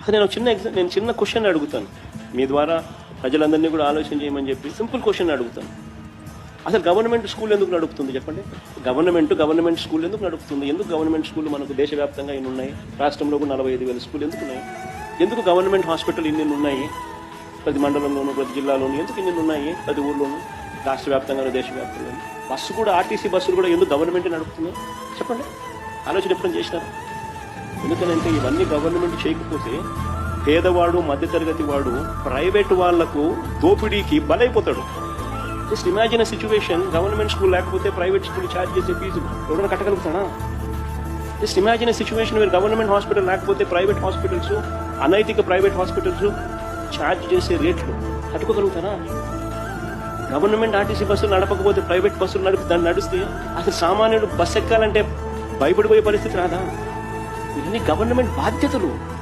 అసలు నేను చిన్న ఎగ్జామ్ నేను చిన్న క్వశ్చన్ అడుగుతాను. మీ ద్వారా ప్రజలందరినీ కూడా ఆలోచన చేయమని చెప్పి సింపుల్ క్వశ్చన్ అడుగుతాను. అసలు గవర్నమెంట్ స్కూల్ ఎందుకు నడుపుతుంది చెప్పండి? గవర్నమెంట్ గవర్నమెంట్ స్కూల్ ఎందుకు నడుపుతుంది? ఎందుకు గవర్నమెంట్ స్కూల్ మనకు దేశవ్యాప్తంగా ఇన్ని ఉన్నాయి? రాష్ట్రంలో కూడా నలభై ఐదు వేల స్కూల్ ఎందుకు ఉన్నాయి? ఎందుకు గవర్నమెంట్ హాస్పిటల్ ఇన్ని ఉన్నాయి? ప్రతి మండలంలోనూ ప్రతి జిల్లాలోనూ ఎందుకు ఇన్ని ఉన్నాయి? ప్రతి ఊర్లోనూ? రాష్ట్ర వ్యాప్తంగా దేశవ్యాప్తంగా బస్సు కూడా ఆర్టీసీ బస్సులు కూడా ఎందుకు గవర్నమెంట్ నడుపుతుంది చెప్పండి. ఆలోచన ఎప్పుడైనా చేసినారు? ఎందుకనంటే ఇవన్నీ గవర్నమెంట్ చేయకపోతే పేదవాడు మధ్యతరగతి వాడు ప్రైవేట్ వాళ్ళకు దోపిడీకి బలైపోతాడు. Just imagine situation government school లేకపోతే ప్రైవేట్ స్కూల్ ఛార్జ్ చేసే ఫీజు ఎవరైనా కట్టగలుగుతానా జస్ట్ ఇమాజిన్ సిచ్యువేషన్ మీరు గవర్నమెంట్ హాస్పిటల్ లేకపోతే ప్రైవేట్ హాస్పిటల్స్ అనైతిక ప్రైవేట్ హాస్పిటల్స్ ఛార్జ్ చేసే రేట్లు కట్టుకోగలుగుతారా గవర్నమెంట్ ఆర్టీసీ బస్సులు నడపకపోతే ప్రైవేట్ బస్సులు నడిపి దాన్ని నడిస్తే అసలు సామాన్యుడు బస్సు ఎక్కాలంటే భయపడిపోయే పరిస్థితి రాదా? ఇవన్నీ గవర్నమెంట్ బాధ్యతలు.